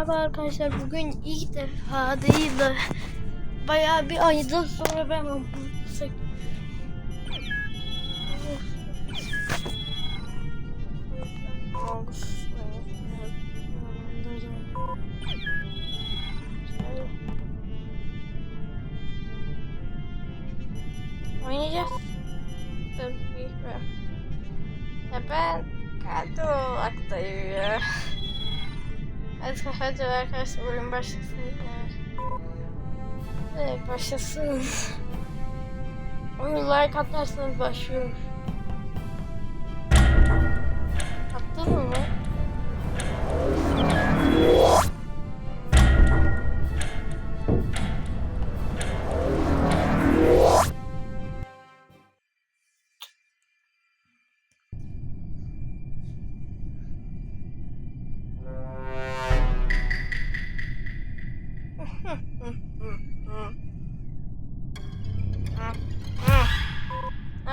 Merhaba arkadaşlar. Bugün ilk defa değil de bayağı bir aydan sonra ben Among Oynayacağız. Dur bir. Ya ben Kadolaktayım ya. Hadi hadi arkadaşlar oyun başlasın. Evet başlasın. Oyun like atarsanız başlıyor.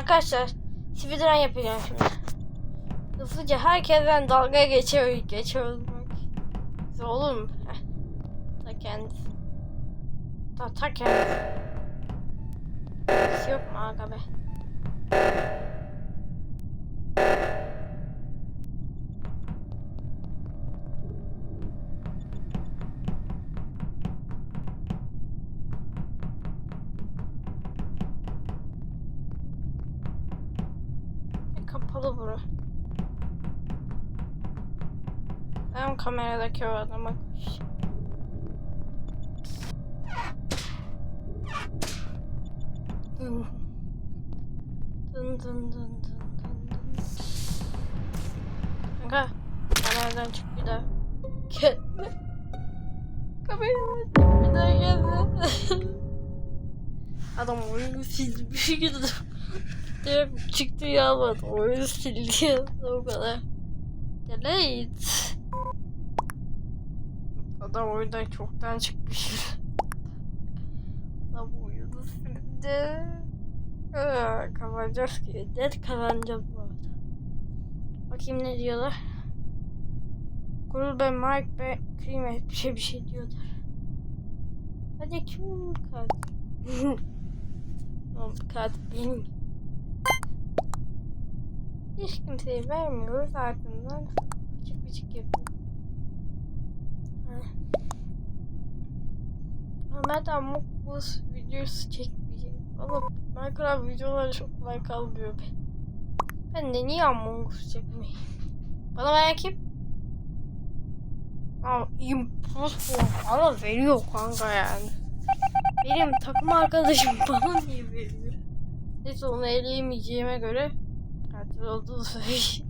Arkadaşlar speedrun yapacağım şimdi. Hızlıca herkesten dalga geçiyor geçiyor. Güzel olur mu? Ta kendisi. Ta ta kendisi. Hiç yok mu aga be? Kapalı bura. Ben kameradaki o adama koş. Dın dın dın dın dın dın. Kanka kameradan çık bir daha. Gelme. Kameradan çık bir daha gelme. Adam oyunu silmiş gidiyor. Direkt çıktı yağmadı. Oyunu sildi ya. O kadar. Delete. Adam oyundan çoktan çıkmış. Adam oyunu sildi. Aa, kazanacağız ki. Net kazanacağız bu arada. Bakayım ne diyorlar. Gurul ve Mike ve Cream bir şey bir şey diyorlar. Hadi kim katil? Oğlum katil benim. Hiç kimseye vermiyoruz ardından küçük küçük yapıyoruz. Ahmet Amok bu videosu çekmeyecek. Valla Minecraft videoları çok like almıyor be. Ben de niye Among Us çekmeyeyim? Bana veren kim? Aa, impossible. Bana veriyor kanka yani. Benim takım arkadaşım bana niye veriyor? Neyse onu eleyemeyeceğime göre katil olduğunu söyleyeyim.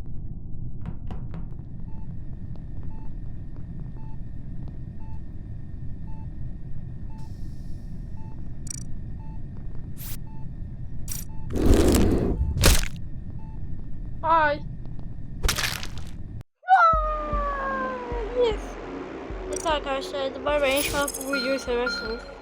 Bye. Yes. Evet arkadaşlar bay bay. İnşallah bu videoyu seversiniz.